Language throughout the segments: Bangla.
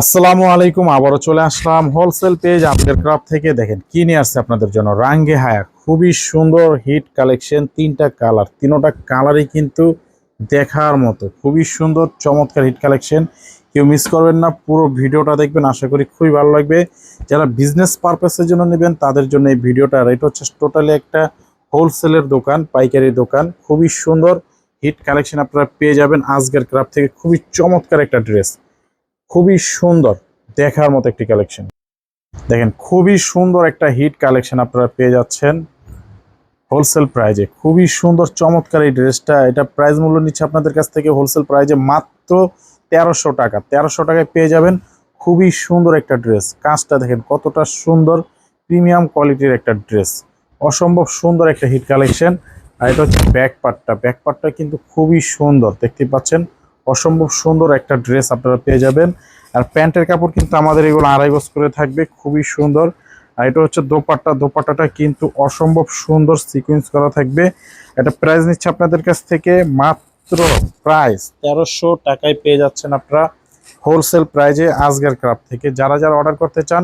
আসসালামু আলাইকুম, আবারও চলে আসলাম হোলসেল পেজ আপনাদের ক্রাফ থেকে। দেখেন, কি নিয়ে আসছে আপনাদের জন্য? রাঙ্গে হায়া, খুবই সুন্দর হিট কালেকশন তিনটা কালার তিনোটা কালারই কিন্তু দেখার মতো। খুবই সুন্দর, চমৎকার হিট কালেকশন কেউ মিস করবেন না, পুরো ভিডিওটা দেখবেন, আশা করি খুবই ভালো লাগবে। যারা বিজনেস পারপাসের জন্য নেবেন, তাদের জন্য এই ভিডিওটা আর এটা হচ্ছে টোটালি একটা হোলসেলের দোকান পাইকারি দোকান। খুবই সুন্দর হিট কালেকশন আপনারা পেয়ে যাবেন। আজকের ক্রাফট থেকে খুবই চমৎকার একটা ড্রেস খুবই সুন্দর দেখার মতো একটি কালেকশন দেখেন, খুবই সুন্দর একটা হিট কালেকশন আপনারা পেয়ে যাচ্ছেন হোলসেল প্রাইজে খুবই সুন্দর, চমৎকার এই ড্রেসটা এটা প্রাইস মূল্য নিচ্ছে আপনাদের কাছ থেকে হোলসেল প্রাইজে মাত্র তেরোশো টাকা। তেরোশো টাকায় পেয়ে যাবেন খুবই সুন্দর একটা ড্রেস কাজটা দেখেন, কতটা সুন্দর প্রিমিয়াম কোয়ালিটির একটা ড্রেস অসম্ভব সুন্দর একটা হিট কালেকশন আর এটা হচ্ছে ব্যাক পার্টটা ব্যাক পার্টটা কিন্তু খুবই সুন্দর, দেখতে পাচ্ছেন? অসম্ভব সুন্দর একটা ড্রেস আপনারা পেয়ে যাবেন। আর প্যান্টের কাপড় কিন্তু আমাদের এগুলো আড়াই গজ করে থাকবে, খুবই সুন্দর। আর এটা হচ্ছে দোপাট্টা, দোপাট্টাটা কিন্তু অসম্ভব সুন্দর সিকোয়েন্স করা থাকবে। এটা প্রাইস নিচ্ছে আপনাদের কাছ থেকে মাত্র প্রাইস তেরোশো টাকায় পেয়ে যাচ্ছেন আপনারা হোলসেল প্রাইজে আজকের ক্রাফট থেকে। যারা যারা অর্ডার করতে চান,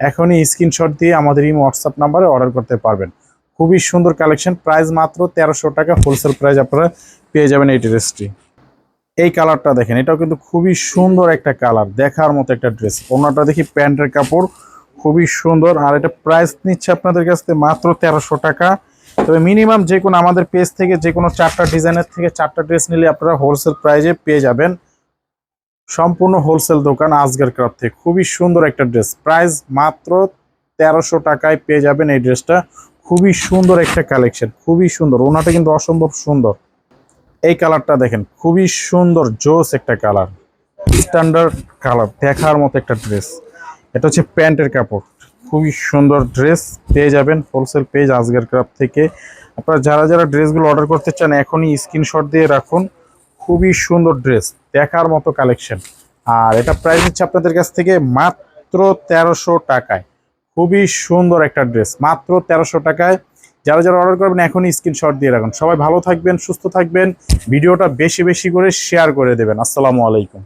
এখনই স্ক্রিনশট দিয়ে আমাদের এই হোয়াটসঅ্যাপ নাম্বারে অর্ডার করতে পারবেন। খুবই সুন্দর কালেকশন প্রাইস মাত্র তেরোশো টাকা হোলসেল প্রাইস আপনারা পেয়ে যাবেন এই ড্রেসটি এই কালারটা দেখেন, এটাও কিন্তু খুবই সুন্দর একটা কালার, দেখার মতো একটা ড্রেস। ওনাটা দেখি প্যান্টের কাপড়, খুবই সুন্দর। আর এটা প্রাইস নিচ্ছে আপনাদের কাছ থেকে মাত্র তেরোশো টাকা। তবে মিনিমাম যে কোনো আমাদের পেজ থেকে যে কোনো চারটা ডিজাইনের থেকে চারটা ড্রেস নিলে আপনারা হোলসেল প্রাইজে পেয়ে যাবেন। সম্পূর্ণ হোলসেল দোকান আজকের ক্রাফ থেকে। খুবই সুন্দর একটা ড্রেস। প্রাইস মাত্র তেরোশো টাকায় পেয়ে যাবেন এই ড্রেসটা। খুবই সুন্দর একটা কালেকশন, খুবই সুন্দর। ওনাটা কিন্তু অসম্ভব সুন্দর। এই কালারটা দেখেন, খুবই সুন্দর, জোস একটা কালার। স্ট্যান্ডার্ড কালার, দেখার মতো একটা ড্রেস এটা হচ্ছে প্যান্টের কাপড়। খুবই সুন্দর ড্রেস পেয়ে যাবেন হোলসেল পেজ আজকের ক্রাফট থেকে। আপনারা যারা যারা ড্রেসগুলো অর্ডার করতে চান, এখনই স্ক্রিনশট দিয়ে রাখুন। খুবই সুন্দর ড্রেস দেখার মতো কালেকশন আর এটা প্রাইস হচ্ছে আপনাদের কাছ থেকে মাত্র তেরোশো টাকায়। খুবই সুন্দর একটা ড্রেস মাত্র তেরোশো টাকায়। যারা যারা অর্ডার করবেন, এখনই স্ক্রিনশট দিয়ে রাখুন। সবাই ভালো থাকবেন, সুস্থ থাকবেন। ভিডিওটা বেশি বেশি করে শেয়ার করে দেবেন। আসসালামু আলাইকুম।